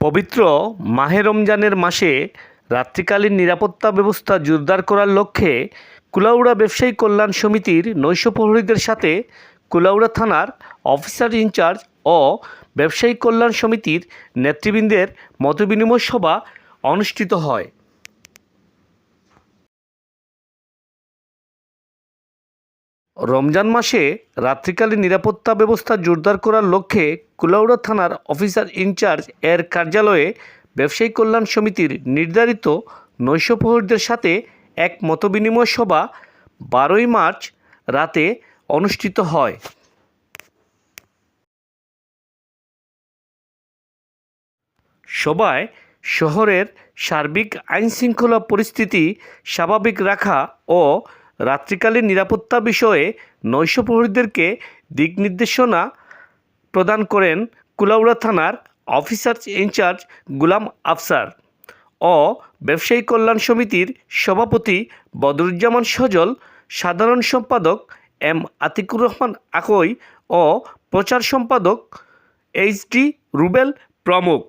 পবিত্র মাহে রমজানের মাসে রাত্রিকালীন নিরাপত্তা ব্যবস্থা জোরদার করার লক্ষ্যে কুলাউড়া ব্যবসায়ী কল্যাণ সমিতির নৈশ প্রহরীদের সাথে কুলাউড়া থানার অফিসার ইনচার্জ ও ব্যবসায়ী কল্যাণ সমিতির নেতৃবৃন্দের মতবিনিময় সভা অনুষ্ঠিত হয়। রমজান মাসে রাত্রিকালীন নিরাপত্তা ব্যবস্থা জোরদার করার লক্ষ্যে কুলাউড়া থানার অফিসার ইনচার্জ এর কার্যালয়ে ব্যবসায়ী কল্যাণ সমিতির নির্ধারিত নৈশপ্রহরীদের সাথে এক মতবিনিময় সভা বারোই মার্চ রাতে অনুষ্ঠিত হয়। সভায় শহরের সার্বিক আইনশৃঙ্খলা পরিস্থিতি স্বাভাবিক রাখা ও রাত্রিকালীন নিরাপত্তা বিষয়ে নৈশ প্রহরীদেরকে দিক নির্দেশনা প্রদান করেন কুলাউড়া থানার officer in charge Gulam Afsar ও ব্যবসায়ী কল্যাণ সমিতির সভাপতি বদরুজ্জামান সজল, সাধারণ সম্পাদক এম আতিকুর রহমান আকই ও প্রচার সম্পাদক এইচ ডি রুবেল প্রমুখ।